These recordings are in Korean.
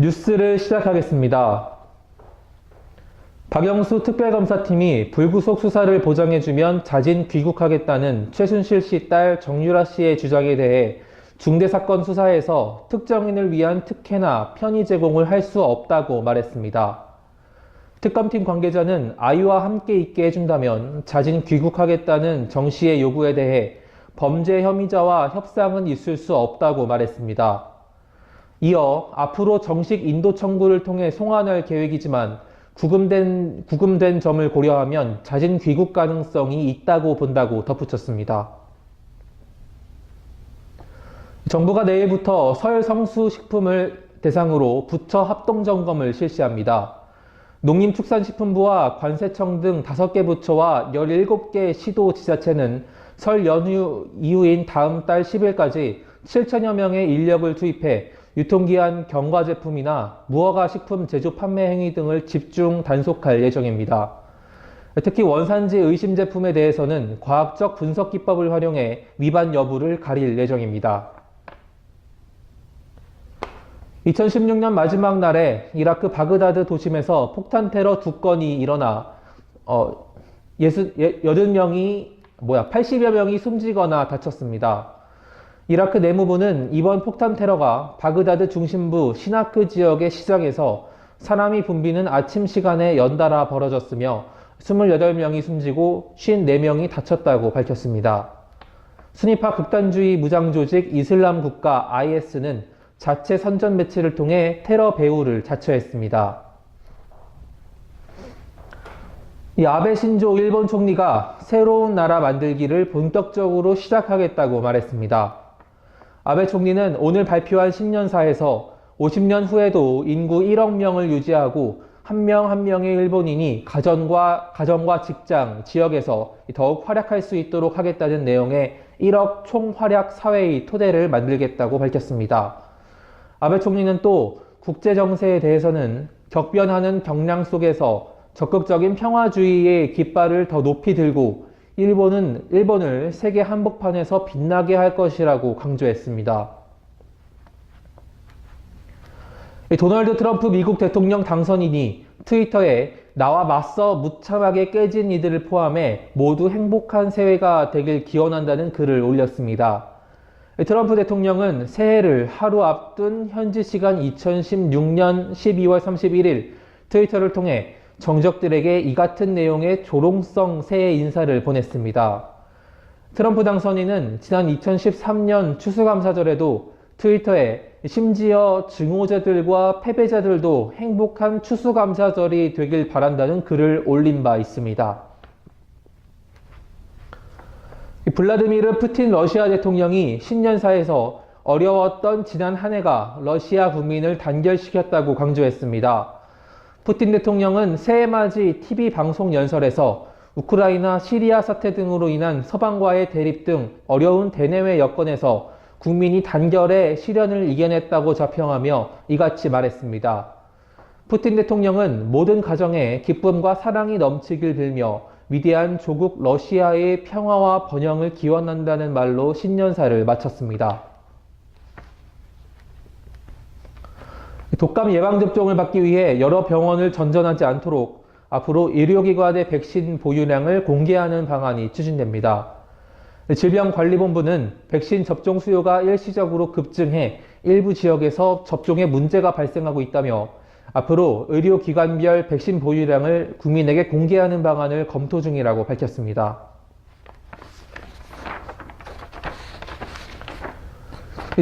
뉴스를 시작하겠습니다. 박영수 특별검사팀이 불구속 수사를 보장해주면 자진 귀국하겠다는 최순실 씨 딸 정유라 씨의 주장에 대해 중대사건 수사에서 특정인을 위한 특혜나 편의 제공을 할 수 없다고 말했습니다. 특검팀 관계자는 아이와 함께 있게 해준다면 자진 귀국하겠다는 정 씨의 요구에 대해 범죄 혐의자와 협상은 있을 수 없다고 말했습니다. 이어 앞으로 정식 인도 청구를 통해 송환할 계획이지만 구금된, 구금된 점을 고려하면 자진 귀국 가능성이 있다고 본다고 덧붙였습니다. 정부가 내일부터 설 성수 식품을 대상으로 부처 합동 점검을 실시합니다. 농림축산식품부와 관세청 등 5개 부처와 17개 시도 지자체는 설 연휴 이후인 다음 달 10일까지 7천여 명의 인력을 투입해 유통기한 경과 제품이나 무허가 식품 제조 판매 행위 등을 집중 단속할 예정입니다. 특히 원산지 의심 제품에 대해서는 과학적 분석 기법을 활용해 위반 여부를 가릴 예정입니다. 2016년 마지막 날에 이라크 바그다드 도심에서 폭탄 테러 두 건이 일어나 어, 예수, 예, 80명이 뭐야 80여 명이 숨지거나 다쳤습니다. 이라크 내무부는 이번 폭탄 테러가 바그다드 중심부 시나크 지역의 시장에서 사람이 붐비는 아침 시간에 연달아 벌어졌으며 28명이 숨지고 54명이 다쳤다고 밝혔습니다. 순위파 극단주의 무장조직 이슬람 국가 IS는 자체 선전 매체를 통해 테러 배후를 자처했습니다. 이 아베 신조 일본 총리가 새로운 나라 만들기를 본격적으로 시작하겠다고 말했습니다. 아베 총리는 오늘 발표한 신년사에서 50년 후에도 인구 1억 명을 유지하고 한명한 명의 일본인이 가정과, 가정과 직장, 지역에서 더욱 활약할 수 있도록 하겠다는 내용의 1억 총활약 사회의 토대를 만들겠다고 밝혔습니다. 아베 총리는 또 국제 정세에 대해서는 격변하는 경랑 속에서 적극적인 평화주의의 깃발을 더 높이 들고 일본은 일본을 세계 한복판에서 빛나게 할 것이라고 강조했습니다. 도널드 트럼프 미국 대통령 당선인이 트위터에 나와 맞서 무참하게 깨진 이들을 포함해 모두 행복한 새해가 되길 기원한다는 글을 올렸습니다. 트럼프 대통령은 새해를 하루 앞둔 현지 시간 2016년 12월 31일 트위터를 통해 정적들에게 이 같은 내용의 조롱성 새해 인사를 보냈습니다. 트럼프 당선인은 지난 2013년 추수감사절에도 트위터에 심지어 증오자들과 패배자들도 행복한 추수감사절이 되길 바란다는 글을 올린 바 있습니다. 블라드미르 푸틴 러시아 대통령이 신년사에서 어려웠던 지난 한 해가 러시아 국민을 단결시켰다고 강조했습니다. 푸틴 대통령은 새해 맞이 TV 방송 연설에서 우크라이나, 시리아 사태 등으로 인한 서방과의 대립 등 어려운 대내외 여건에서 국민이 단결해 시련을 이겨냈다고 자평하며 이같이 말했습니다. 푸틴 대통령은 모든 가정에 기쁨과 사랑이 넘치길 빌며 위대한 조국 러시아의 평화와 번영을 기원한다는 말로 신년사를 마쳤습니다. 독감 예방 접종을 받기 위해 여러 병원을 전전하지 않도록 앞으로 의료기관의 백신 보유량을 공개하는 방안이 추진됩니다. 질병관리본부는 백신 접종 수요가 일시적으로 급증해 일부 지역에서 접종에 문제가 발생하고 있다며 앞으로 의료기관별 백신 보유량을 국민에게 공개하는 방안을 검토 중이라고 밝혔습니다.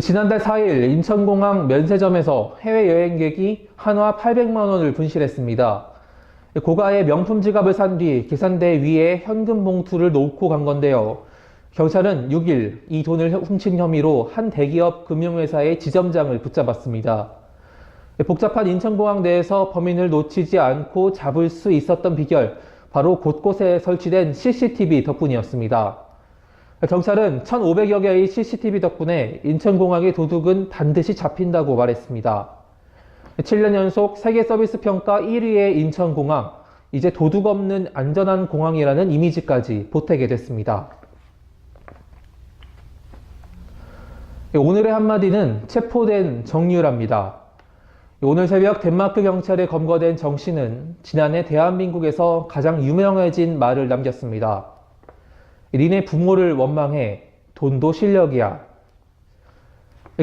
지난달 4일 인천공항 면세점에서 해외여행객이 한화 800만 원을 분실했습니다. 고가의 명품 지갑을 산 뒤 계산대 위에 현금 봉투를 놓고 간 건데요. 경찰은 6일 이 돈을 훔친 혐의로 한 대기업 금융회사의 지점장을 붙잡았습니다. 복잡한 인천공항 내에서 범인을 놓치지 않고 잡을 수 있었던 비결, 바로 곳곳에 설치된 CCTV 덕분이었습니다. 경찰은 1,500여 개의 CCTV 덕분에 인천공항의 도둑은 반드시 잡힌다고 말했습니다. 7년 연속 세계 서비스 평가 1위의 인천공항, 이제 도둑 없는 안전한 공항이라는 이미지까지 보태게 됐습니다. 오늘의 한마디는 체포된 정유라입니다. 오늘 새벽 덴마크 경찰에 검거된 정 씨는 지난해 대한민국에서 가장 유명해진 말을 남겼습니다. 니네 부모를 원망해 돈도 실력이야.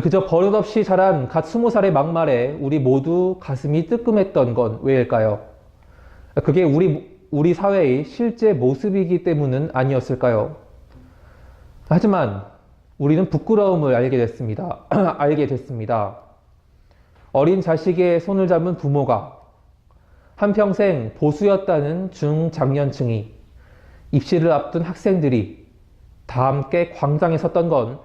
그저 버릇없이 자란 갓 스무 살의 막말에 우리 모두 가슴이 뜨끔했던 건 왜일까요? 그게 우리, 우리 사회의 실제 모습이기 때문은 아니었을까요? 하지만 우리는 부끄러움을 알게 됐습니다. 알게 됐습니다. 어린 자식의 손을 잡은 부모가 한평생 보수였다는 중장년층이 입시를 앞둔 학생들이 다 함께 광장에 섰던 건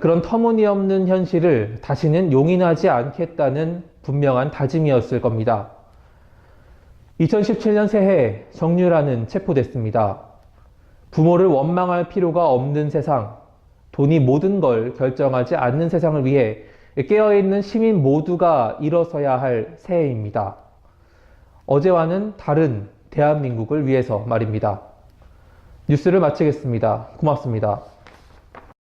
그런 터무니없는 현실을 다시는 용인하지 않겠다는 분명한 다짐이었을 겁니다. 2017년 새해 정유라는 체포됐습니다. 부모를 원망할 필요가 없는 세상, 돈이 모든 걸 결정하지 않는 세상을 위해 깨어있는 시민 모두가 일어서야 할 새해입니다. 어제와는 다른 대한민국을 위해서 말입니다. 뉴스를 마치겠습니다. 고맙습니다.